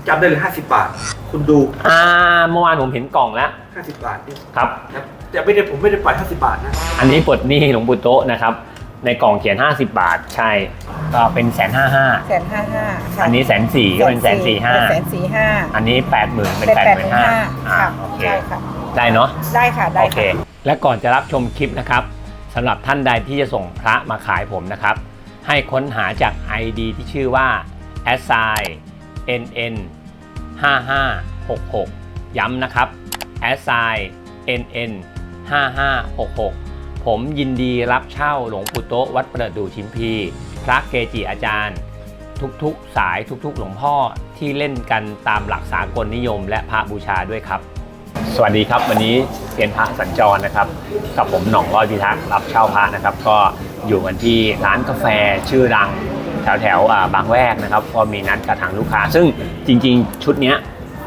ผมจำได้เลย 50 บาท คุณดู อ่าเมื่อวานผมเห็นกล่องแล้ว50 บาทนี่ครับ นะแต่ไม่ได้ผมไม่ได้ปล่อย 50 บาทนะอันนี้ปลดหนี้หลวงปู่โตะนะครับ ในกล่องเขียน 50 บาทใช่ ก็เป็นแสนห้าห้าแสนห้าห้าอันนี้แสนสี่ก็เป็นแสนสี่ห้าแสนสี่ห้า อันนี้แปดหมื่นเป็นเป็นแปดแปดหหมื่มื่นนห้าห้าอ่าค่ะโอเค ได้ค่ะ ได้เนาะ ได้ค่ะ ได้โอเค ค่ะ และก่อนจะรับชมคลิปนะครับสำหรับท่านใดที่จะส่งพระมาขายผมนะครับ ให้ค้นหาจาก ID ที่ชื่อว่า a s i nn 5566 ย้ำนะครับ a s i nn 5566 ผมยินดีรับเช่าหลวงปู่โตะวัดประดู่ชิมพี พระเกจิอาจารย์ ทุกๆสายทุกๆ หลวงพ่อที่เล่นกันตามหลักสากลนิยม และพระบูชาด้วยครับ สวัสดีครับวันนี้เซียนพระสัญจรนะครับ กับผมหน่องร้อยพิทักษ์รับเช่าพระนะครับ ก็อยู่กันที่ร้านกาแฟชื่อดัง แถวแถวๆอ่าบางแวกนะครับก็มีนัดกับทางลูกค้า ซึ่งจริงๆ ชุดเนี้ย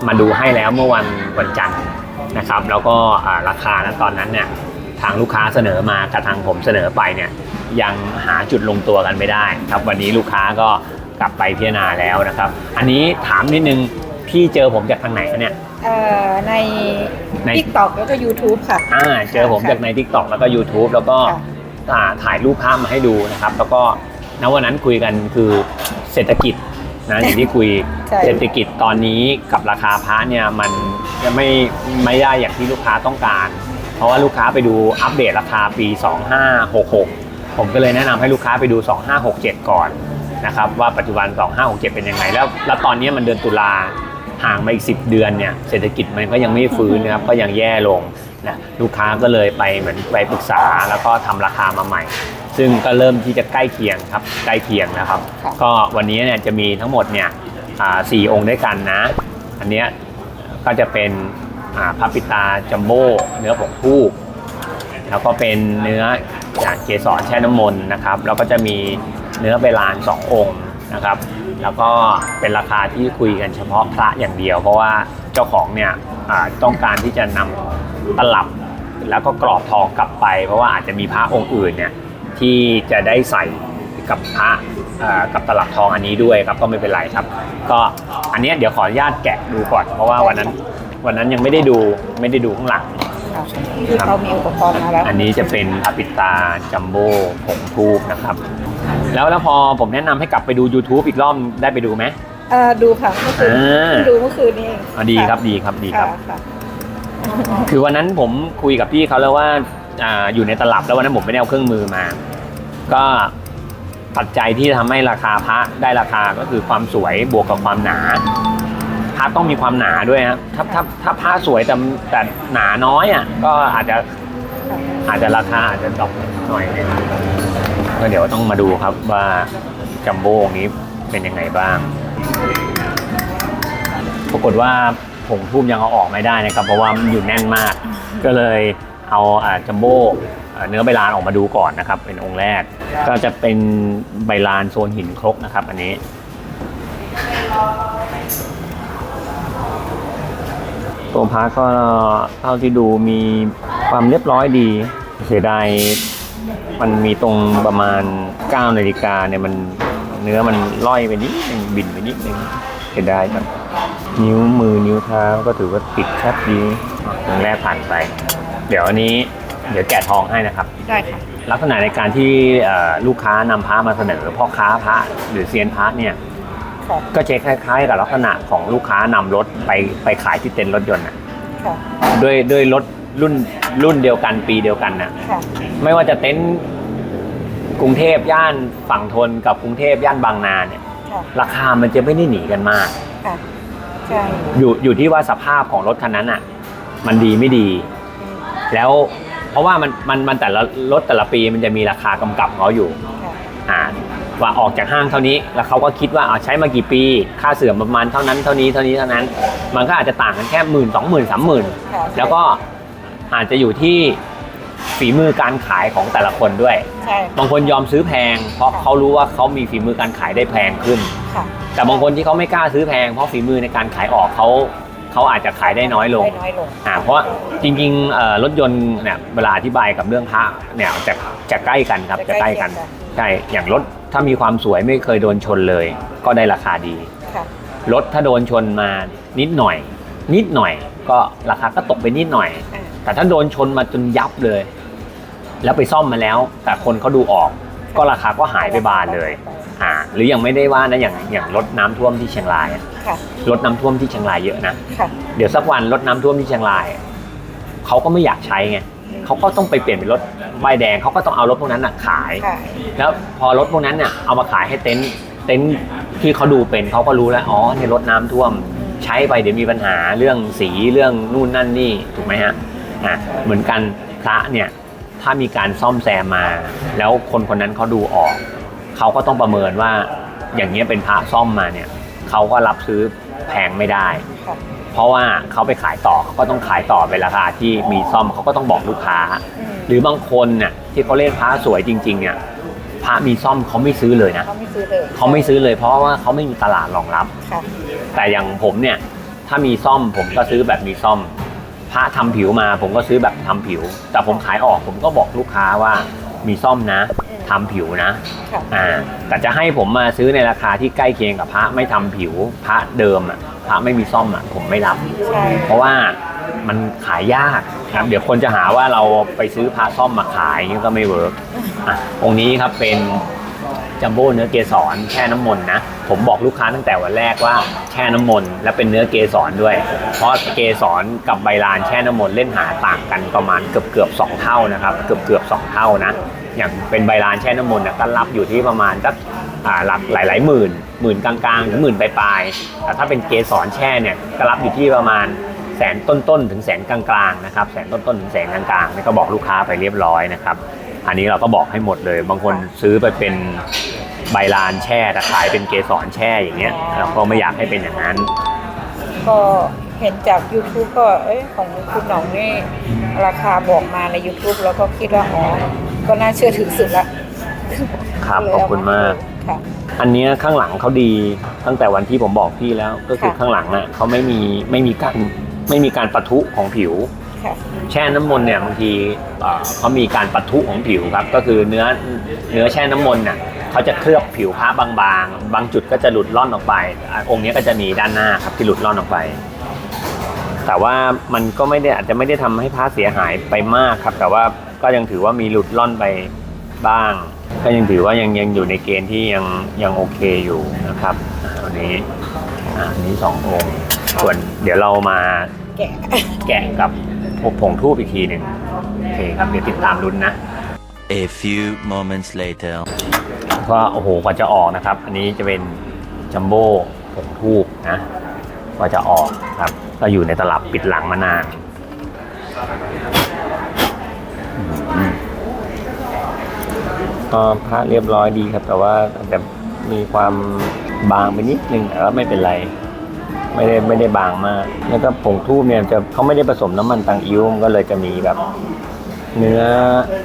มาดูให้แล้วเมื่อวันวันจันทร์นะครับ แล้วก็อ่าราคาณตอนนั้นเนี่ยทางลูกค้าเสนอมากับทางผมเสนอไปเนี่ยยังหาจุดลงตัวกันไม่ได้ครับวันนี้ลูกค้าก็กลับไปพิจารณาแล้วนะครับ อันนี้ถามนิดนึงพี่เจอผมจากทางไหนคะเนี่ยเอ่อในในทิกตอกแล้วก็ YouTube ค่ะอ่าเจอผมจากใน Tik t o k แล้วก็ YouTube แล้วก็ค่ะอ่าถ่ายรูปภาพมาให้ดูนะครับ แล้วก็ ณวันนั้นคุยกันคือเศรษฐกิจนะอย่างที่คุยใช่ เศรษฐกิจตอนนี้กับราคาพระเนี่ยมันยังไม่ไม่ได้อย่างที่ลูกค้าต้องการ เพราะว่าลูกค้าไปดูอัปเดตราคาปี 2566 ผมก็เลยแนะนำให้ลูกค้าไปดู 2567 ก่อนนะครับว่าปัจจุบัน 2567 เป็นยังไง แล้วแล้วตอนนี้มันเดือนตุลาห่างมาอีก 10 เดือนเนี่ยเศรษฐกิจมันก็ยังไม่ฟื้นนะครับก็ยังแย่ลงนะลูกค้าก็เลยไปเหมือนไปปรึกษาแล้วก็ทำราคามาใหม่ ซึ่งก็เริ่มที่จะใกล้เคียงครับใกล้เคียงนะครับค่ะก็วันนี้เนี่ยจะมีทั้งหมดเนี่ยอ่าสี่องค์ด้วยกันนะ อันเนี้ยก็จะเป็นอ่าพระปิตาจัมโบ้เนื้อผงทูบแล้วก็เป็นเนื้อจากเกสรแช่น้ำมนต์นะครับ แล้วก็จะมีเนื้อเบลานสององค์นะครับ แล้วก็เป็นราคาที่คุยกันเฉพาะพระอย่างเดียว เพราะว่าเจ้าของเนี่ยอ่าต้องการที่จะนำตลับแล้วก็กรอบทองกลับไป เพราะว่าอาจจะมีพระองค์อื่นเนี่ย ที่จะได้ใส่กับพระเอ่อกับตลับทองอันนี้ด้วยครับก็ไม่เป็นไรครับ ก็อันเนี้ยเดี๋ยวขออนุญาตแกะดูก่อนเพราะว่าวันนั้นวันนั้นยังไม่ได้ดูไม่ได้ดูข้างหลังค่ะคือเขามีอุปกรณ์มาแล้วอันนี้จะเป็นพระปิดตาจัมโบ้ผงทูบนะครับ แล้วแล้วพอผมแนะนำให้กลับไปดู YouTube อีกรอบได้ไปดูไหมเอ่อดูค่ะเมื่อคืนอ่าเพิ่งดูเมื่อคืนนี้เองอะดีครับดีครับดีครับะค่ะคือวันนั้นผมคุยกับพี่เขาแล้วว่าอ่าอยู่ในตลับแล้ววันนั้นผมไม่ได้เอาเครื่องมือมา ก็ปัจจัยที่ทำให้ราคาพระได้ราคาก็คือความสวยบวกกับความหนาพระต้องมีความหนาด้วยครับถ้าถ้าถ้าพระสวยแต่แต่หนาน้อยอะก็อาจจะอาจจะราคาอาจจะดรอปหน่อยนึงก็เดี๋ยวต้องมาดูครับว่าจัมโบ้องค์นี้เป็นยังไงบ้าง ปรากฏว่าผงทูบยังเอาออกไม่ได้นะครับ เพราะว่ามันอยู่แน่นมาก ก็เลยเอาอ่าจัมโบ้อ่า เนื้อใบลานออกมาดูก่อนนะครับ เป็นองค์แรก ก็จะเป็นใบลานโซนหินครกนะครับ อันนี้ตัวพระก็เท่าที่ดูมีความเรียบร้อยดี เสียดายมันมีตรงประมาณ9นาฬิกาเนี่ยมันเนื้อมันล่อยไปนิดนึงบินไปนิดนึงเสียดายจังนิ้วมือนิ้วเท้าก็ถือว่าติดแคบดีตรงแรกผ่านไป เดี๋ยวอันนี้ เดี๋ยวแกะทองให้นะครับ ได้ค่ะ ลักษณะในการที่เอ่อลูกค้านำพระมาเสนอพ่อค้าพระหรือเซียนพระเนี่ยค่ะ ก็จะคล้ายๆ กับลักษณะของลูกค้านำรถไปไปขายที่เต็นท์รถยนต์น่ะค่ะด้วยด้วยรถรุ่นรุ่นเดียวกันปีเดียวกันนะ ค่ะ ไม่ว่าจะเต็นท์กรุงเทพย่านฝั่งทนกับกรุงเทพย่านบางนาเนี่ย ค่ะ ราคามันจะไม่ได้หนีกันมาก ค่ะ ใช่อยู่อยู่ที่ว่าสภาพของรถคันนั้นอะ มันดีไม่ดี แล้ว เพราะว่ามันมันมันแต่ละรถแต่ละปีมันจะมีราคากำกับของเขาอยู่ค่ะอ่าว่าออกจากห้างเท่านี้ แล้วเขาก็คิดว่าเอาใช้มากี่ปี ค่าเสื่อมประมาณเท่านั้นเท่านี้เท่านี้เท่านั้น มันก็อาจจะต่างกันแค่หมื่นสองหมื่นสามหมื่นค่ะแล้วก็อาจจะอยู่ที่ฝีมือการขายของแต่ละคนด้วยใช่บางคนยอมซื้อแพง เพราะเขารู้ว่าเขามีฝีมือการขายได้แพงขึ้นค่ะแต่บางคนที่เขาไม่กล้าซื้อแพง เพราะฝีมือในการขายออกเขา เขาอาจจะขายได้น้อยลง ได้น้อยลง อ่าเพราะจริงๆเอ่อรถยนต์เนี่ยเวลาอธิบายกับเรื่องพระเนี่ยจะจะใกล้กันครับจะใกล้กันจะใกล้เคียงกัน ใช่อย่างรถถ้ามีความสวยไม่เคยโดนชนเลย ก็ได้ราคาดี ค่ะรถถ้าโดนชนมานิดหน่อย นิดหน่อย ก็ราคาก็ตกไปนิดหน่อย อ่าแต่ถ้าโดนชนมาจนยับเลย แล้วไปซ่อมมาแล้ว แต่คนเขาดูออก ก็ราคาก็หายไปบานเลย อ่า หรือยังไม่ได้ว่านะอย่างอย่างรถน้ำท่วมที่เชียงรายอะ ค่ะ รถน้ำท่วมที่เชียงรายเยอะนะ ค่ะ เดี๋ยวสักวันรถน้ำท่วมที่เชียงราย เขาก็ไม่อยากใช้ไงเขาก็ต้องไปเปลี่ยนเป็นรถใบแดงเขาก็ต้องเอารถพวกนั้นน่ะขาย ค่ะ แล้วพอรถพวกนั้นเนี่ยเอามาขายให้เต็นท์เต็นท์ที่เขาดูเป็นเขาก็รู้แล้วอ๋อในยรถน้ำท่วม ใช้ไปเดี๋ยวมีปัญหาเรื่องสีเรื่องนู่นนั่นนี่ถูกไหมฮะอะเหมือนกันพระเนี่ยถ้ามีการซ่อมแซมมา แล้วคนคนนั้นเขาดูออก เขาก็ต้องประเมินว่าอย่างเงี้ยเป็นพระซ่อมมาเนี่ย เขาก็รับซื้อแพงไม่ได้ค่ะเพราะว่าเขาไปขายต่อเขาก็ต้องขายต่อเป็นราคาที่มีซ่อมเขาก็ต้องบอกลูกค้าอืมหรือบางคนเนี่ยที่เขาเล่นพระสวยจริงๆเนี่ยพระมีซ่อมเขาไม่ซื้อเลยนะเขาไม่ซื้อเลยเขาไม่ซื้อเลยเพราะว่าเขาไม่มีตลาดรองรับค่ะแต่อย่างผมเนี่ยถ้ามีซ่อมผมก็ซื้อแบบมีซ่อม พระทำผิวมาผมก็ซื้อแบบทำผิว แต่ผมขายออกผมก็บอกลูกค้าว่ามีซ่อมนะ ทำผิวนะค่ะอ่าแต่จะให้ผมมาซื้อในราคาที่ใกล้เคียงกับพระไม่ทำผิวพระเดิมอะพระไม่มีซ่อมอะผมไม่รับใช่เพราะว่ามันขายยากครับเดี๋ยวคนจะหาว่าเราไปซื้อพระซ่อมมาขายอย่างนี้ก็ไม่เวิร์กอะองค์นี้ครับเป็นจัมโบ้เนื้อเกสรแช่น้ำมนต์นะ ผมบอกลูกค้าตั้งแต่วันแรกว่าแช่น้ำมนต์และเป็นเนื้อเกสรด้วย เพราะเกสรกับใบลานแช่น้ำมนต์เล่นหาต่างกันประมาณเกือบเกือบๆสองเท่านะครับ เกือบเกือบๆสองเท่านะ อย่างเป็นใบลานแช่น้ำมนต์เนี่ยก็รับอยู่ที่ประมาณสักอ่าหลักหลายหมื่น หมื่นกลางๆถึงหมื่นปลายๆแต่ถ้าเป็นเกสรแช่เนี่ยก็รับอยู่ที่ประมาณแสนต้นๆถึงแสนกลางๆนะครับแสนต้นๆถึงแสนกลางๆนี่ก็บอกลูกค้าไปเรียบร้อยนะครับอันนี้เราก็บอกให้หมดเลย บางคนซื้อไปเป็นใบลานแช่แต่ขายเป็นเกสรแช่อย่างเงี้ยเราก็ไม่อยากให้เป็นอย่างนั้น ก็เห็นจาก YouTube ก็เอ้ยของคุณหน้องนี่ราคาบอกมาใน YouTube แล้วก็คิดว่าอ๋อ ก็น่าเชื่อถือสุดละครับเลยขอบเาคุณมาก ค่ะ อันเนี้ยข้างหลังเขาดีตั้งแต่วันที่ผมบอกพี่แล้ว ก็คือค่ะ ข้างหลังอะเขาไม่มีไม่มีการไม่มีการปะทุของผิว ค่ะแช่น้ำมนต์เนี่ยบางทีเอ่อเขามีการปะทุของผิวครับ ก็คือเนื้อเนื้อแช่น้ำมนต์เนี่ยเขาจะเคลือบผิวผ้าบางๆ บางจุดก็จะหลุดล่อนออกไปอะองค์เนี้ยก็จะมีด้านหน้าครับที่หลุดล่อนออกไป แต่ว่ามันก็ไม่ได้อาจจะไม่ได้ทำให้ผ้าเสียหายไปมากครับ แต่ว่า ก็ยังถือว่ามีหลุดล่อนไปบ้าง ก็ยังถือว่ายังยังอยู่ในเกณฑ์ที่ยังยังโอเคอยู่นะครับอะอันนี้อะอันนี้สององค์ส่วนเดี๋ยวเรามาแกะแกะกับผงทูบอีกทีหนึ่งโอเคครับเดี๋ยวติดตามลุ้นนะ A few moments later. ก็โอ้โหกว่าจะออกนะครับ อันนี้จะเป็นจัมโบ้ผงทูบนะกว่าจะออกครับ ก็อยู่ในตลับปิดหลังมานานอืม ก็พระเรียบร้อยดีครับ แต่ว่าอาจจะมีความบางไปนิดนึงแต่ว่าไม่เป็นไร ไม่ได้ไม่ได้บางมาก แล้วก็ผงทูบเนี่ยจะเขาไม่ได้ผสมน้ำมันตังอิ้วมันก็เลยจะมีแบบเนื้อ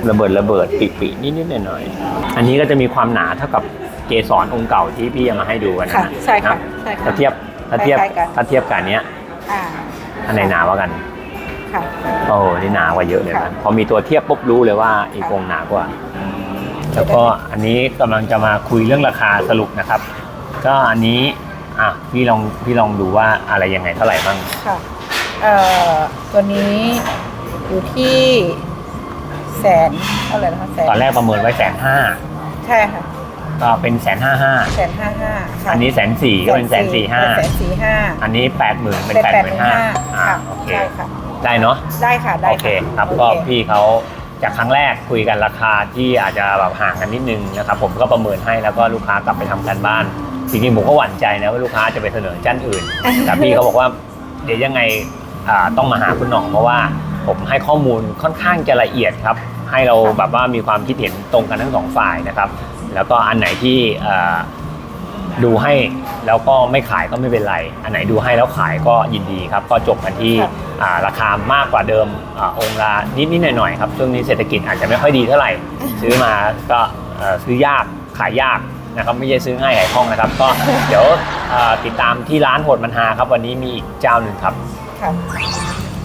ระเบิดระเบิดปีๆนิดๆหน่อยๆอันนี้ก็จะมีความหนาเท่ากับเกสรองค์เก่าที่พี่เอามาให้ดูกันนะค่ะใช่ค่ะนใช่ค่ะถ้าเทียบถ้าเทียบคล้ายๆกันถ้าเทียบกันเนี้ยอ่าอันไหนหนากว่ากันค่ะโอ้นี่หนากว่าเยอะเลยค่ะนะพอมีตัวเทียบปุ๊บรู้เลยว่าอีกองค์หนากว่า แล้วก็อันนี้กำลังจะมาคุยเรื่องราคาสรุปนะครับ ก็อันนี้อะพี่ลองพี่ลองดูว่าอะไรยังไงเท่าไหร่บ้างค่ะเอ่อตัวนี้อยู่ที่แสนเท่าไหร่นะคะแสนตอนแรกประเมินไว้แสนห้าใช่ค่ะก็เป็นแสนห้าห้าแสนห้าห้าค่ะอันนี้แสนสี่ก็เป็นแสนสี่ห้าแสนสี่ห้าอันนี้แปดหมื่นเป็นเป็นแปดแปหดหมื่มื่นนห้าห้าอ่าค่ะโอเคได้ค่ะได้เนาะได้ค่ะได้โอเคครับโอก็เคพี่เขา จากครั้งแรกคุยกันราคาที่อาจจะแบบห่างกันนิดนึงนะครับผมก็ประเมินให้แล้วก็ลูกค้ากลับไปทำการบ้านจริงๆผมก็หวั่นใจนะว่าลูกค้าจะไปเสนอจ้านอื่น แต่พี่เขาบอกว่าเดี๋ยวยังไงต้องมาหาคุณหน่องเพราะว่าผมให้ข้อมูลค่อนข้างจะละเอียดครับให้เราแบบว่ามีความคิดเห็นตรงกันทั้งสองฝ่ายนะครับ แล้วก็อันไหนที่ ดูให้แล้วก็ไม่ขายก็ไม่เป็นไร อันไหนดูให้แล้วขายก็ยินดีครับ ก็จบกันที่ครับอ่าราคามากกว่าเดิมอาองค์ละนิดๆหน่อยๆครับช่วงนี้เศรษฐกิจอาจจะไม่ค่อยดีเท่าไหร่ ซื้อมาก็เอ่อซื้อยากขายยากนะครับไม่ใช่ซื้อง่ายขายคล่องนะครับ ก็เดี๋ยวอ่าติดตามที่ร้านโหดมันฮาครับ วันนี้มีอีกเจ้าหนึ่งครับค่ะ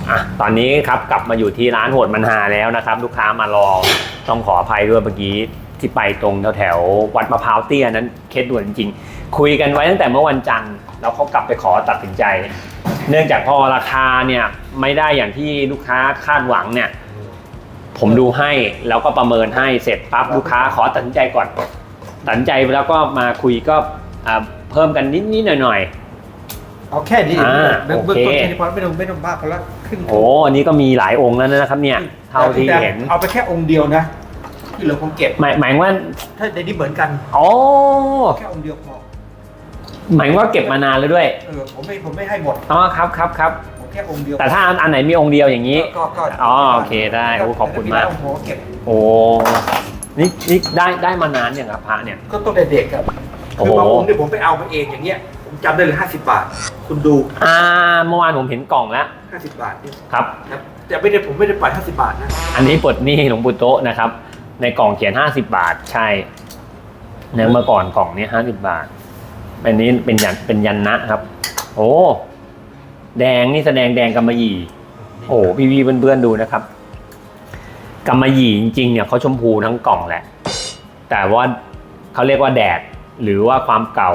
อะตอนนี้ครับกลับมาอยู่ที่ร้านโหดมันฮาแล้วนะครับ ลูกค้ามารอต้องขออภัยด้วยเมื่อกี้ที่ไปตรงแถวๆวัดมะพร้าวเตี้ยนั้นเคสด่วนจริงๆ คุยกันไว้ตั้งแต่เมื่อวันจันทร์แล้วเขากลับไปขอตัดสินใจ เนื่องจากพอราคาเนี่ยไม่ได้อย่างที่ลูกค้าคาดหวังเนี่ย ผมดูให้แล้วก็ประเมินให้เสร็จปั๊บลูกค้าขอตัดสินใจก่อนตัดสินใจแล้วก็มาคุยก็อ่าเพิ่มกันนิดๆหน่อยเอาแค่นี้อ่าเบื้องโอต้นเคแค่นี้พอไม่ต้องไม่ต้องมากพอละครึ่งๆโอ้อันนี้ก็มีหลายองค์แล้วนะครับเนี่ยเท่าที่แต่เห็นเอาไปแค่องค์เดียวนะที่เหลือผมเก็บหมายหมายว่าถ้าในนี้เหมือนกันอ๋อแค่องค์เดียวพอ หมายว่าเก็บมานานแล้วด้วยเออผมไม่ผมไม่ให้หมดอ๋อครับครับครับผมแค่องค์เดียวแต่ถ้าอันไหนมีองค์เดียวอย่างนี้ก็ก็อ๋อโอเคได้โอ้ขอบคุณมากโอ้โหเก็บโอ้นี่นี่ได้ได้มานานอย่างครับพระเนี่ยก็ต้องแต่เด็กครับโอ้คือโหบางองค์เนี่ยผมไปเอามาเองอย่างเงี้ยผมจำได้เลยห้าสิบบาท คุณดูอ่าเมื่อวานผมเห็นกล่องแล้วห้าสิบบาทเนี่ยครับครับแต่ไม่ได้ผมไม่ได้ปล่อยห้าสิบบาทนะอันนี้ปลดหนี้หลวงปู่โตะนะครับ ในกล่องเขียน50บาทใช่เนื่อเมื่อก่อนกล่องนี้50บาท อันนี้เป็นยันเป็นยันนะครับ โอ้แดงนี่แสดงแดงกำมะหยี่ โอ้พี่พี่ๆเพื่อนๆดูนะครับกำมะหยี่จริงๆเนี่ยเขาชมพูทั้งกล่องแหละ แต่ว่าเขาเรียกว่าแดดหรือว่าความเก่า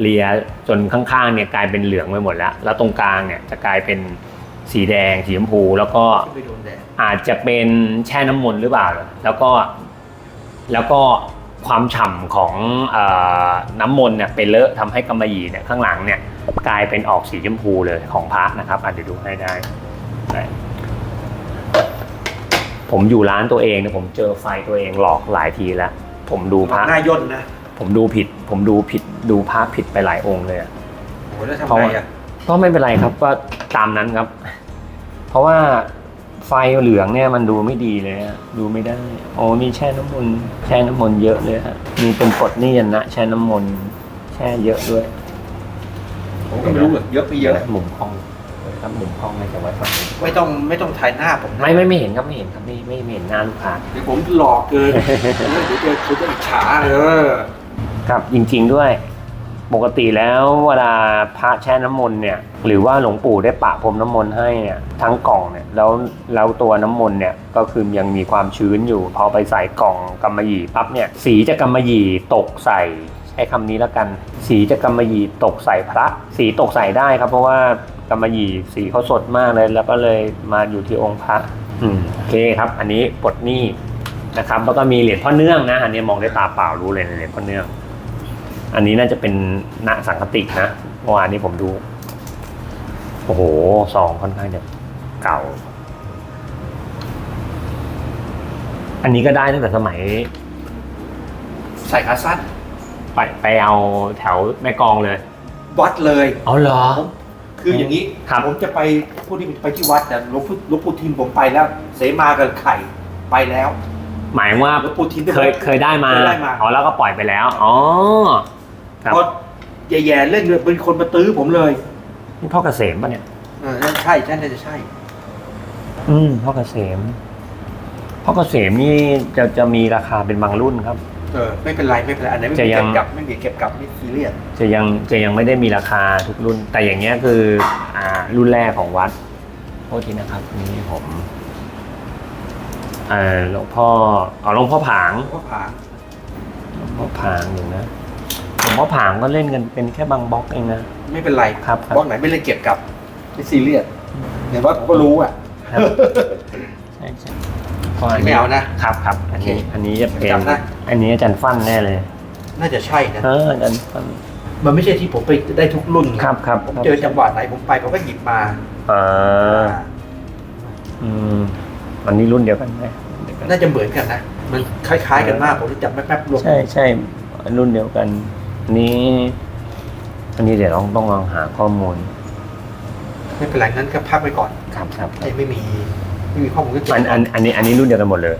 เลียจนข้างๆเนี่ยกลายเป็นเหลืองไปหมดแล้ว แล้วตรงกลางเนี่ยจะกลายเป็นสีแดงสีชมพูแล้วก็ที่ไปโดนแดดอาจจะเป็นแช่น้ำมนต์หรือเปล่า แล้วก็แล้วก็ ความฉ่ำของเออน้ำมนต์เนี่ยไปเลอะทำให้กำมะหยี่เนี่ยข้างหลังเนี่ยกลายเป็นออกสีชมพูเลยของพระนะครับอะเดี๋ยวดูให้ได้ได้ผมอยู่ร้านตัวเองเนี่ยผมเจอไฟตัวเองหลอกหลายทีแล้ว ผมดูพระหน้าย่นนะผมดูผิด ผมดูผิดดูพระผิดไปหลายองค์เลยอะโอ้โหแล้วทำเพราะไงว่าอะก็ไม่เป็นไรครับก็ตามนั้นครับ เพราะว่า ไฟเหลืองเนี่ยมันดูไม่ดีเลยฮะดูไม่ได้ โอ้มีแช่น้ำมนต์แช่น้ำมนต์เยอะเลยฮะมีเป็นกรดนี่ยันนะแช่น้ำมนต์แช่เยอะด้วยผมก็ไม่รู้หรอกเยอะไปเยอะหมุมห้องครับหมุมห้องในจะไว้ฝั่งนี้ไม่ต้องไม่ต้องถ่ายหน้าผมนะไม่ไม่ไม่เห็นครับไม่เห็นครับไม่ไม่ไม่เห็นหน้าลูกค้า เดี๋ยวผมหลอกเกินเดี๋ยวเจอคุณจะอิจฉาเออ ครับจริง ๆด้วย ปกติแล้วเวลาพระแช่น้ำมนต์เนี่ยหรือว่าหลวงปู่ได้ปะพรมน้ำมนต์ให้เนี่ยทั้งกล่องเนี่ยแล้วแล้วตัวน้ำมนต์เนี่ยก็คือยังมีความชื้นอยู่ พอไปใส่กล่องกำมะหยี่ปั๊บเนี่ยสีจะกำมะหยี่ตกใส่ใช้คำนี้แล้วกัน สีจะกำมะหยี่ตกใส่พระ สีตกใส่ได้ครับ เพราะว่ากำมะหยี่สีเขาสดมากเลย แล้วก็เลยมาอยู่ที่องค์พระอืมโอเคครับ อันนี้ปลดหนี้นะครับแล้วก็มีเหรียญพ่อเนื่องนะอันนี้มองด้วยตาเปล่ารู้เลยเหรียญพ่อเนื่อง อันนี้น่าจะเป็นณสังคตินะเมื่อวานนี้ผมดู โอ้โหซองค่อนข้างจะเก่า อันนี้ก็ได้ตั้งแต่สมัย ใส่ขาสั้นไปไปเอาแถวแม่กลองเลย วัดเลยเอาเหรอ ผมคืออย่างนี้ครับ ผมจะไปผู้ที่ไปที่วัดแต่หลวงปู่หลวงปู่ทิมผมไปแล้ว เสมากับไข่ไปแล้วหมายว่าหลวงปู่ทิมเคยเคยได้มาเคยได้มา อ๋อแล้วก็ปล่อยไปแล้ว อ๋อ ครับ พอแย่ๆเล่นเลยเป็นคนมาตื้อผมเลยนี่พ่อเกษมป่ะเนี่ย เออนั่นใช่ใช่น่าจะใช่ อืมพ่อเกษมพ่อเกษมนี่จะจะมีราคาเป็นบางรุ่นครับ เออไม่เป็นไรไม่เป็นไรอันไหนไม่จะมียัเก็ง บกลับไม่มีเก็บกลับไม่ซีเรียสจะยังจะยังไม่ได้มีราคาทุกรุ่น แต่อย่างเงี้ยคือ อ่า รุ่นแรกของวัดโทษทีนะครับนี่ผมเอ่อหลวงพ่ออ๋อหลวงพ่อผางผมก็ผางหลวงพ่อผางอยู่นะหล วงพ่อผางก็เล่นกันเป็นแค่บางบล็อกเองนะ ไม่เป็นไรครับครับ บล็อกไหนไม่เลยเก็บกลับไม่ซีเรียสเห็นว่าผมก็รู้อะครับใช่ใช่ก็นนี้ไม่เอานะ ครับครับอันนี้โอเคอันนี้จะเป็นจำได้อันนี้อาจารย์ฟันแน่เลยน่าจะใช่นะ เอออาจารย์ฟัน มันไม่ใช่ที่ผมไปได้ทุกรุ่นนะครับครับ ผมเจอจังหวะไหนผมไปผมก็หยิบมาอ่าอืมอันนี้รุ่นเดียวกันไหมเดียวกันน่าจะเหมือนกันนะ มันคล้าย ๆ กันมากผมจะจับแป๊บๆรวมใช่ใช่รุ่นเดียวกัน อันนี้ อันนี้เดี๋ยวต้องต้องลองหาข้อมูลไม่เป็นไรงั้นก็พักไปก่อนครับครับไอ้ไม่มีไม่มีข้อมูลก็เก็บอันอันอันนี้อันนี้รุ่นเดียวกันหมดเลย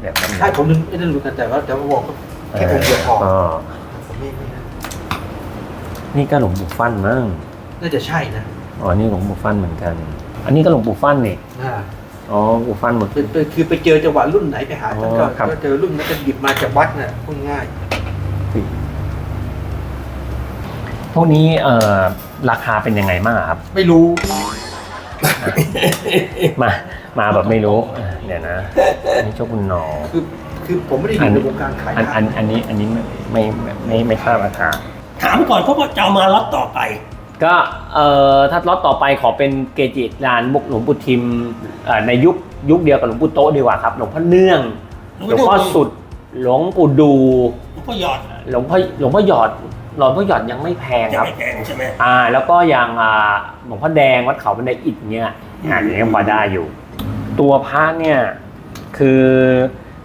เดี๋ยวแป๊บนึงใช่ผมนึกไม่ได้รู้กันแต่ว่าแต่ว่าบอกก็แค่องค์เดียวพออ๋อผมไม่ไม่นี่ก็หลวงปู่ฟันมั้งน่าจะใช่นะอ๋อนี่หลวงปู่ฟันเหมือนกัน อันนี้ก็หลวงปู่ฟันนี่อ่าอ๋อหลวงปู่ฟันหมด เป็นเป็นคือไปเจอจังหวะรุ่นไหนไปหาท่านก็อ๋อครับ ก็เจอรุ่นนั้นก็หยิบมาจากวัดน่ะพูดง่าย พวกนี้เอ่อราคาเป็นยังไงบ้างอะครับ ไม่รู้ มา มาแบบไม่รู้อะเดี๋ยวนะอันนี้เจ้าคุณหนอ คือคือผมไม่ได้อยู่ในวงการขายอันอันอันนี้อันนี้ไม่ไม่ไม่ไม่ไม่ทราบราคา ถามก่อนเพราะว่าจะเอามาล็อตต่อไป ก็เอ่อถ้าล็อตต่อไปขอเป็นเกจิลานมุกหลวงปู่ทิมเอ่อในยุคยุคเดียวกับหลวงปู่โตะดีกว่าครับ หลวงพ่อเนื่องหหลลววงงพ่พ่ออสุด หลวงปู่ดู หลวงพ่อหยอด หลวงพ่อหลวงพ่อหยอด หลวงพ่อหยอดยังไม่แพงจะครับ ไม่แพงใช่ไหมอ่า แล้วก็อย่างอ่าหลวงพ่อแดงวัดเขาบันไดอิฐเนี่ยอ่าอย่างนี้ยังพอได้อยู่ ตัวพระเนี่ยคือ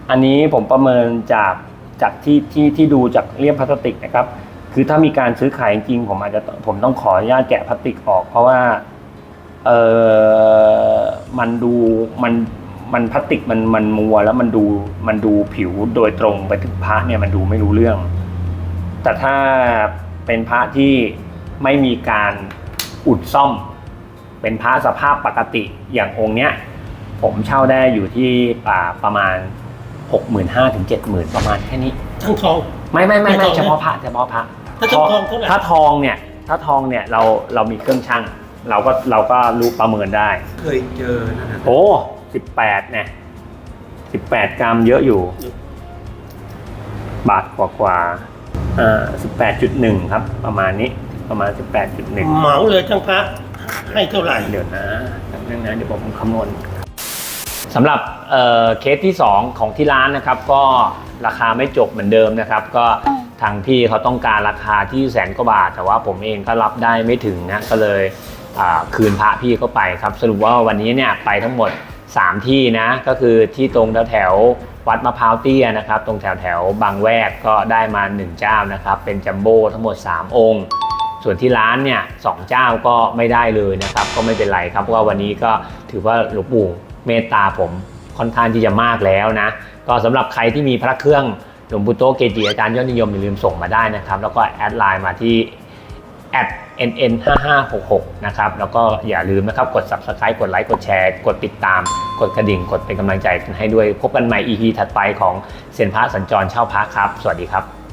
อันนี้ผมประเมินจากจากที่ที่ที่ดูจากเลี่ยมพลาสติกนะครับ คือถ้ามีการซื้อขายจริงๆผมอาจจะผมต้องขออนุญาตแกะพลาสติกออก เพราะว่าเออมันดูมันมันพลาสติกมันมันมัวแล้วมันดูมันดูผิวโดยตรงไปถึงพระเนี่ยมันดูไม่รู้เรื่อง แต่ถ้าเป็นพระที่ไม่มีการอุดซ่อม เป็นพระสภาพปกติอย่างองค์เนี้ย ผมเช่าได้อยู่ที่ป่าประมาณ 6 5 0 0 0ถึง70,000 ประมาณแค่นี้ ทั้งทอง ไม่ไม่ไม่ไม่ไม่ทองนะ เฉพาะพระเฉพาะพระถ้าทองเท่าไหร่ถ้าทองเนี่ยถ้าทองเนี่ยเราเรามีเครื่องช่าง เราก็เราก็รู้ประเมินได้ เคยเจอนั่นนะโอ้สิบแปดเนี่ยสิบแปดกรัมเยอะอยู่ บาทกว่ากว่าๆ อ่าสิบแปดจุดหนึ่งครับ ประมาณนี้ประมาณสิบแปดจุดหนึ่งเหมาเลยทั้งพระให้เท่าไหร่เดี๋ยวนะแป๊บนึงนะเดี๋ยวผมคำนวณสำหรับเอ่อเคสที่ 2 ของที่ร้านนะครับ ก็ราคาไม่จบเหมือนเดิมนะครับ ก็ทางพี่เขาต้องการราคาที่แสนกว่าบาท แต่ว่าผมเองก็รับได้ไม่ถึงนะก็เลยอ่าคืนพระพี่เข้าไปครับ สรุปว่าวันนี้เนี่ยไปทั้งหมด 3 ที่นะ ก็คือที่ตรงแถวๆ วัดมะพร้าวเตี้ยนะครับตรงแถวแถวบางแวกก็ได้มา 1 เจ้านะครับเป็นจัมโบ้ทั้งหมด 3 องค์ ส่วนที่ร้านเนี่ยสองเจ้าก็ไม่ได้เลยนะครับก็ไม่เป็นไรครับเพราะว่าวันนี้ก็ถือว่าหลวงปู่เมตตาผมค่อนข้างที่จะมากแล้วนะก็สำหรับใครที่มีพระเครื่องหลวงปู่โตเกจิอาจารย์ยอดนิยมอย่าลืมส่งมาได้นะครับแล้วก็แอดไลน์มาที่ nn 5 5 6 6 นะครับ แล้วก็อย่าลืมนะครับ กด subscribe กดไลค์กดแชร์ กดติดตาม กดกระดิ่ง กดเป็นกำลังใจให้ด้วย พบกันใหม่ EP ถัดไปของเซียนพระสัญจรเช่าพระครับ สวัสดีครับ